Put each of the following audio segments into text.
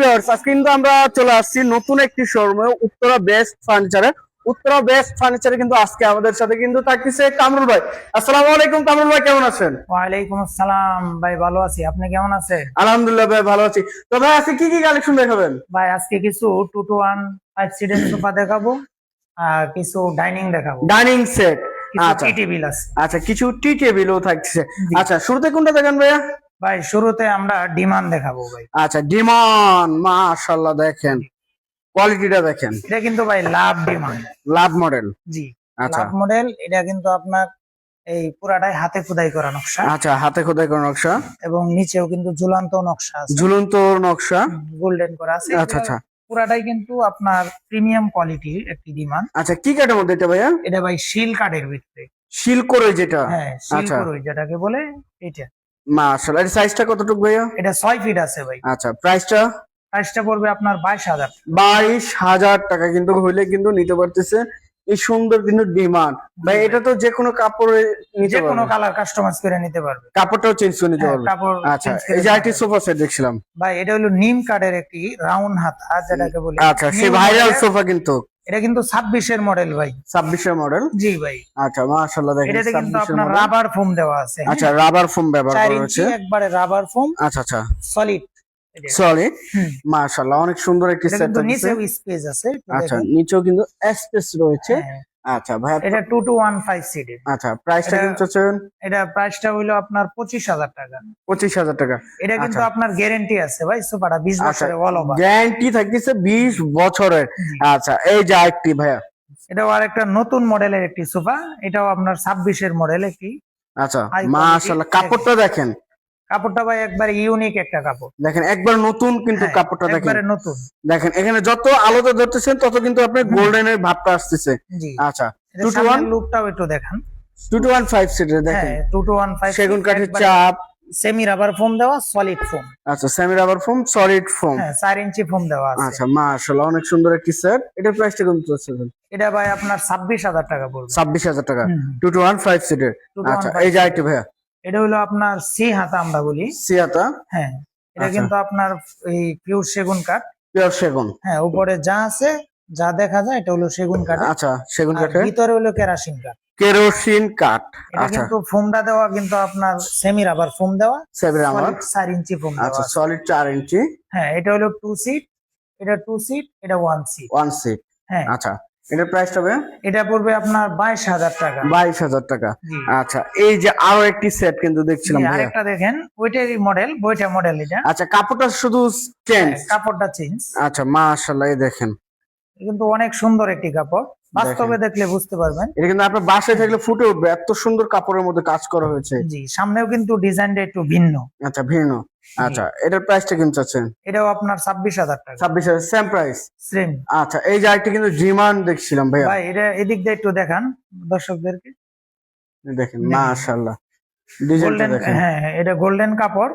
Viewers আজকে কিন্তু আমরা চলে আসছি নতুন একটি শোরুমে উত্তরা বেস্ট ফার্নিচারে। উত্তরা বেস্ট ফার্নিচারে কিন্তু আজকে আমাদের সাথে কিন্তু থাকতেছে কামরুল ভাই। আসসালামু আলাইকুম কামরুল ভাই কেমন আছেন? ওয়ালাইকুম আসসালাম ভাই ভালো আছি। আপনি কেমন আছেন? আলহামদুলিল্লাহ ভাই ভালো আছি। তো ভাই আজকে কি কি কালেকশন দেখাবেন? ভাই আজকে কিছু টু টু ওয়ান ফাইভ সিটের সোফা দেখাবো আর কিছু ডাইনিং দেখাবো। ডাইনিং সেট আচ্ছা। টি টেবিল আছে। আচ্ছা কিছু টি টেবিলও থাকছে আচ্ছা শুরুতে কোনটা দেখেন ভাইয়া? ভাই শুরুতে আমরা ডিমান্ড দেখাবো ভাই। আচ্ছা ডিমন মাশাআল্লাহ দেখেন। কোয়ালিটিটা দেখেন। এটা কিন্তু ভাই লাভ ডিমান্ড। লাভ মডেল। জি আচ্ছা। লাভ মডেল এটা কিন্তু আপনার এই পুরাটাই হাতে খোদাই করা নকশা। আচ্ছা হাতে খোদাই করা নকশা। এবং নিচেও কিন্তু ঝুলন্ত নকশা আছে। ঝুলন্ত নকশা। গোল্ডেন করা আছে। আচ্ছা আচ্ছা। পুরাটাই কিন্তু আপনার প্রিমিয়াম কোয়ালিটির একটি ডিমান্ড। আচ্ছা কি কাঠের মধ্যে এটা ভাইয়া? এটা ভাই শিল কাঠের ভিতরে। শিল করে যেটা। হ্যাঁ শিল আচ্ছা। করই যেটাকে বলে এটা মাশাআল্লাহ এর সাইজটা কতটুকু ভাইয়া? এটা ছয় ফিট আছে ভাই। আচ্ছা প্রাইসটা প্রাইসটা পড়বে আপনার বাইশ হাজার। বাইশ হাজার টাকা কিন্তু হইলে কিন্তু নিতে পারতেছে। এই সুন্দর কিন্তু ডিমান্ড ভাই এটা তো যে কোনো কাপড়ে নিতে যে কোনো কালার কাস্টমাইজ করে নিতে পারবে। কাপড়টাও চেঞ্জ করে নিতে হ্যাঁ, পারবে। কাপড় আচ্ছা এই যে আইটি সোফা সেট দেখছিলাম। ভাই এটা হলো নিম কাঠের একটি রাউন্ড হাতা যেটাকে বলে আচ্ছা সে ভাইরাল সোফা কিন্তু। এটা কিন্তু ছাব্বিশের মডেল ভাই। ছাব্বিশের মডেল জি ভাই। আচ্ছা মাশাআল্লাহ দেখেন এটাতে কিন্তু আপনার রাবার ফোম দেওয়া আছে? আচ্ছা রাবার ফোম ব্যবহার করা হয়েছে। একবারে রাবার ফোম আচ্ছা আচ্ছা। সলিড। মাশাআল্লাহ অনেক সুন্দর একটি সেট আছে নিচেও স্পেস আছে আচ্ছা নিচেও কিন্তু স্পেস রয়েছে। হ্যাঁ, আচ্ছা ভাই এটা টু টু ওয়ান ফাইভ সিটের আচ্ছা প্রাইসটা কিন্তু চাচ্ছেন? এটা প্রাইসটা হইল আপনার পঁচিশ হাজার টাকা। পঁচিশ হাজার টাকা। এটা কিন্তু আচ্ছা। আপনার গ্যারেন্টি আছে ভাই সোফাটা বিশ আচ্ছা বছরের অল ওভার গ্যারান্টি থাকতেছে বিশ বছরের। আচ্ছা এই যে আরেকটি ভাইয়া। এটাও আর একটা নতুন মডেলের একটি সোফা এটাও আপনার ছাব্বিশের মডেল একটি। আচ্ছা quality, কাপড়টা দেখেন। কাপড়টা ভাই একবার ইউনিক একটা কাপড়। দেখেন একবার নতুন কিন্তু হ্যাঁ, কাপড়টা দেখেন। একবারে নতুন। দেখেন এখানে যত আলোতে ধরতেছেন তত কিন্তু আপনার গোল্ডেনের ভাবটা আসতেছে। জি। আচ্ছা এটা টু টু ওয়ান সামনের লুকটাও একটু দেখান। টু টু ওয়ান ফাইভ সিটের দেখেন। হ্যাঁ টু টু ওয়ান ফাইভ সেগুন কাঠের চাপ। সেমি রাবার ফোম দেওয়া সলিড ফোম আচ্ছা semi rubber foam solid foam হ্যাঁ চার ইঞ্চি ফোম দেওয়া আছে। আচ্ছা মাশাআল্লাহ অনেক সুন্দর একটি সেট এটার প্রাইসটা কত চলছে এটা ভাই আপনার ছাব্বিশ হাজার টাকা পড়বে। ছাব্বিশ হাজার টাকা। হুম। টু টু ওয়ান ফাইভ সিটের 221 আচ্ছা এই যে। আরেকটি ভাইয়া। এটা হলো আপনার সি হাতা আমরা বলি। সিয়াতা হ্যাঁ এটা আচ্ছা। কিন্তু আপনার এই পিওর সেগুন কাঠ। পিওর সেগুন। হ্যাঁ উপরে যা আছে যা দেখা যায় এটা হলো সেগুন কাঠ। আচ্ছা সেগুন কাঠের? ভিতরে হলো কেরাসিন কাঠ। কেরোসিন কাঠ আচ্ছা। কিন্তু ফোমটা দেওয়া কিন্তু আপনার সেমি রাবার ফোম দেওয়া। সেমি রাবার solid চার ইঞ্চি ফোম দেওয়া আচ্ছা। সলিড চার ইঞ্চি। হ্যাঁ এটা হলো টু সিট এটা টু সিট এটা ওয়ান সিট ওয়ান সিট হ্যাঁ। আচ্ছা। এটার প্রাইস হবে এটা পড়বে আপনার বাইশ হাজার টাকা। বাইশ হাজার টাকা। আচ্ছা এই যে আরও একটি সেট কিন্তু দেখছিলাম আরেকটা দেখেন ওইটারই মডেল বইটা মডেল এটা। আচ্ছা কাপড়টা শুধু চেঞ্জ হ্যাঁ, কাপড়টা চেঞ্জ আচ্ছা মাশাআল্লাহ এই দেখেন। কিন্তু অনেক সুন্দর একটি কাপড়। বাস্তবে দেখলে বুঝতে পারবেন। এটা কিন্তু আপনার বাসায় থাকলে ফুটে উঠবে। এত সুন্দর কাপড়ের মধ্যে কাজ করা হয়েছে। জি সামনেও কিন্তু ডিজাইনটা একটু ভিন্ন। আচ্ছা ভিন্ন। আচ্ছা এটার প্রাইসটা কিন্তু চাচ্ছেন এটাও আপনার ছাব্বিশ হাজার টাকা। ছাব্বিশ হাজার সেম প্রাইস সেম আচ্ছা এই যে আরেকটি কিন্তু ডিমান্ড দেখছিলাম ভাইয়া। ভাই এটা এদিক দিয়ে একটু দেখান দর্শকদেরকে। দেখেন। মাশাআল্লাহ। ডিজাইনটা গোল্ডেন দেখেন। হ্যাঁ হ্যাঁ, এটা গোল্ডেন কাপড়।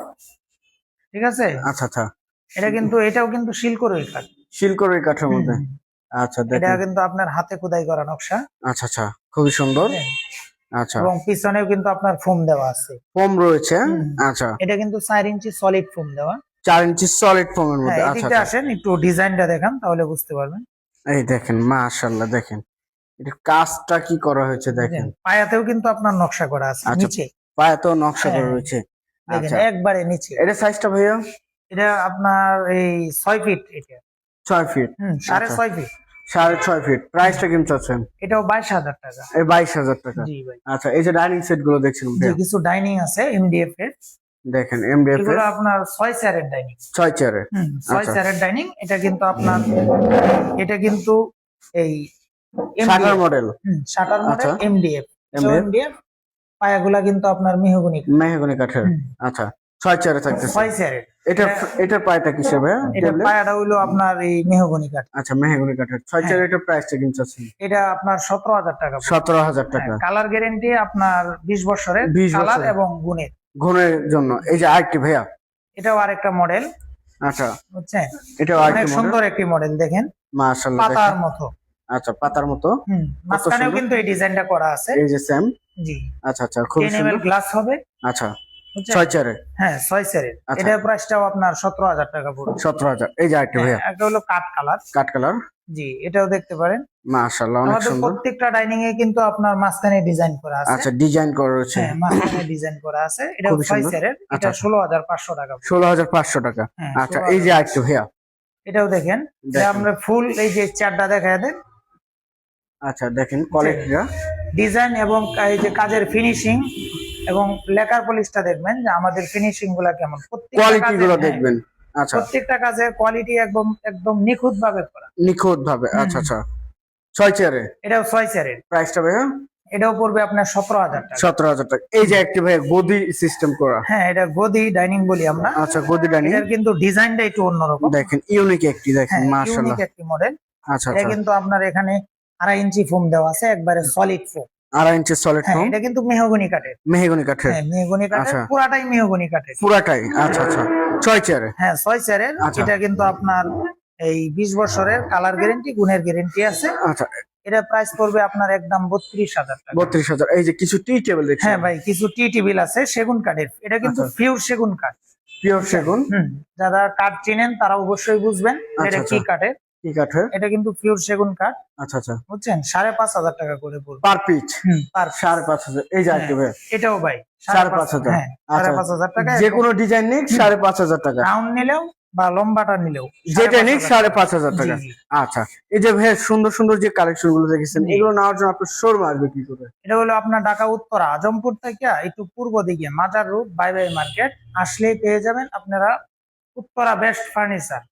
ঠিক আছে? আচ্ছা আচ্ছা। এটা কিন্তু এটাও কিন্তু শিলকরই কাঠ। শিলকরের কাঠের মধ্যে। আচ্ছা এটা কিন্তু আপনার হাতে খোদাই করা নকশা। আচ্ছা আচ্ছা খুবই সুন্দর। হ্যাঁ, আচ্ছা। এবং পিছনেও কিন্তু আপনার ফোম দেওয়া আছে। ফোম রয়েছে। আচ্ছা। এটা কিন্তু চার ইঞ্চি সলিড ফোম দেওয়া। চার ইঞ্চি সলিড ফোমের হ্যাঁ মধ্যে আচ্ছা এদিকটা আচ্ছা। আসেন একটু ডিজাইনটা দেখান তাহলে বুঝতে পারবেন। এই দেখেন মাশাআল্লাহ দেখেন। এটা কাজটা কি করা হয়েছে দেখেন। পায়াতেও কিন্তু আপনার নকশা করা আছে আচ্ছা, নিচে। পায়ে তো নকশা করা হ্যাঁ। রয়েছে। দেখেন আচ্ছা। একবারে নিচে। এটা সাইজটা ভাইয়া? এটা আপনার এই ছয় ফিট এটা। ছয় ফিট হুম সাড়ে আচ্ছা। ছয় ফিট সাড়ে ছয় ফিট প্রাইসটা কিন্তু চাচ্ছেন এটাও বাইশ হাজার টাকা। এই বাইশ হাজার টাকা। জি ভাই। আচ্ছা এই যে ডাইনিং সেটগুলো ভাইয়া, কিছু ডাইনিং আছে এমডিএফ এর। দেখেন এমডিএফ এগুলো আপনার ছয় চেয়ারের ডাইনিং ছয় চেয়ারে হুম ছয় আচ্ছা। চেয়ারের ডাইনিং এটা কিন্তু আপনার এটা কিন্তু এই শাটার মডেল শাটার মডেল আচ্ছা। এমডিএফ এমডিএফ পায়াগুলা কিন্তু আপনার মেহগনি মেহগনি কাঠের। আচ্ছা। ছয় চেয়ারে থাকতেছে। ছয় চেয়ারের এটা এটার প্রায়টা কিসের ভাইয়া এটা? পায়াটা হইল আপনার এই মেহগনি কাঠ। আচ্ছা মেহগনি কাঠের। ছয় চেয়ারে এটার প্রাইসটা কিন্তু চাচ্ছেন এটা আপনার সতেরো হাজার টাকা। সতেরো হাজার টাকা। কালার গ্যারেন্টি আপনার বিশ বছরের কালার এবং গুণের। ঘনের জন্য। এই যে আরেকটি ভাইয়া। এটাও আরেকটা মডেল আচ্ছা। বুঝছেন? এটাও আরেকটি সুন্দর একটি মডেল দেখেন। মাশাআল্লাহ পাতার মতো। আচ্ছা পাতার মতো। হুম মাঝখানেও। কিন্তু এই ডিজাইনটা করা আছে। এই যে সেম জি। আচ্ছা আচ্ছা খুব সুন্দর। গ্লাস হবে। আচ্ছা? ছয় হ্যাঁ ছয় আচ্ছা। প্রাইসটাও আপনার সতেরো হাজার টাকা পড়বে। সতেরো হাজার। এই যে আরেকটা ভাইয়া। হ্যাঁ, একটা হলো কালার। কালার। জি এটাও দেখতে পারেন। মাশাল্লাহ অনেক সুন্দর। প্রত্যেকটা ডাইনিং এ কিন্তু আপনার মাঝখানে ডিজাইন করা আছে। আচ্ছা ডিজাইন করা রয়েছে। হ্যাঁ মাঝখানে ডিজাইন করা আছে। এটা ছয় আচ্ছা। ষোলো হাজার পাঁচশো টাকা ষোলো হাজার পাঁচশো টাকা। হ্যাঁ, আচ্ছা এই যে আরেকটা ভাইয়া। এটাও দেখেন। আমরা ফুল এই যে চারটা দেখা দেন। আচ্ছা দেখেন কোয়ালিটিটা ডিজাইন এবং এই যে কাজের ফিনিশিং এবং লেকার পলিশটা দেখবেন যে আমাদের ফিনিশিংগুলা কেমন। কোয়ালিটি গুলো দেখবেন। আচ্ছা। প্রত্যেকটা কাজের কোয়ালিটি একদম একদম নিখুঁত ভাবে করা। নিখুঁত ভাবে আচ্ছা। আচ্ছা। ছয় চেয়ারে এটাও ছয় সেরের প্রাইসটা ভাইয়া? এটাও পড়বে আপনার সতেরো হাজার টাকা। সতেরো হাজার টাকা। এই যে একটি ভাইয়া গদি সিস্টেম করা। হ্যাঁ এটা গদি ডাইনিং বলি আমরা। আচ্ছা গদি ডাইনিং এটার কিন্তু ডিজাইনটা একটু অন্যরকম। দেখেন ইউনিক একটি দেখেন হ্যাঁ মাশাল্লাহ ইউনিক একটি মডেল আচ্ছা এটা আচ্ছা। কিন্তু আপনার এখানে আড়াই ইঞ্চি ফোম দেওয়া আছে একবারে সলিড ফোম আড়াই ইঞ্চি সলিড ফোম এটা কিন্তু মেহগনি কাঠের। মেহগনি কাঠের। হ্যাঁ মেহগনি কাঠের আচ্ছা। পুরাটাই মেহগনি কাঠের। পুরাটাই আচ্ছা আচ্ছা। ছয় চেয়ারে হ্যাঁ ছয় চারের আচ্ছা। এটা কিন্তু আপনার এই বিশ বছরের কালার গ্যারেন্টি গুণের গ্যারেন্টি আছে। আচ্ছা। এটা প্রাইস পড়বে আপনার একদম বত্রিশ হাজার টাকা। বত্রিশ হাজার। এই যে কিছু টি টেবিল হ্যাঁ ভাই কিছু টি টেবিল আছে সেগুন কাঠের। এটা কিন্তু আচ্ছা। ফিউর সেগুন কাঠ। পিওর সেগুন? যারা কাঠ চিনেন তারা অবশ্যই বুঝবেন আচ্ছা, এটা কি আচ্ছা। কাঠের। কি কাঠের? এটা কিন্তু পিওর সেগুন কাঠ। আচ্ছা আচ্ছা। বুঝছেন? সাড়ে পাঁচ হাজার টাকা করে পড়বে। পার পিচ পার সাড়ে পাঁচ হাজার। এই যে আরেকটি এটাও ভাই সাড়ে পাঁচ হাজার। হ্যাঁ সাড়ে আচ্ছা। পাঁচ হাজার টাকা যে কোনো ডিজাইন নিক সাড়ে পাঁচ হাজার টাকা। রাউন্ড নিলেও বা লম্বাটা নিলেও যেটা নিক সাড়ে পাঁচ হাজার টাকা। আচ্ছা এই যে ভাই সুন্দর সুন্দর যে কালেকশনগুলো দেখেছেন এগুলো নেওয়ার জন্য আপনার শোরুম আসবে কি করে? এটা হলো আপনার ঢাকা উত্তরা আজমপুর থেকে একটু পূর্ব দিকে মাজার রোড বাই বাই মার্কেট। আসলেই পেয়ে যাবেন আপনারা উত্তরা বেস্ট ফার্নিচার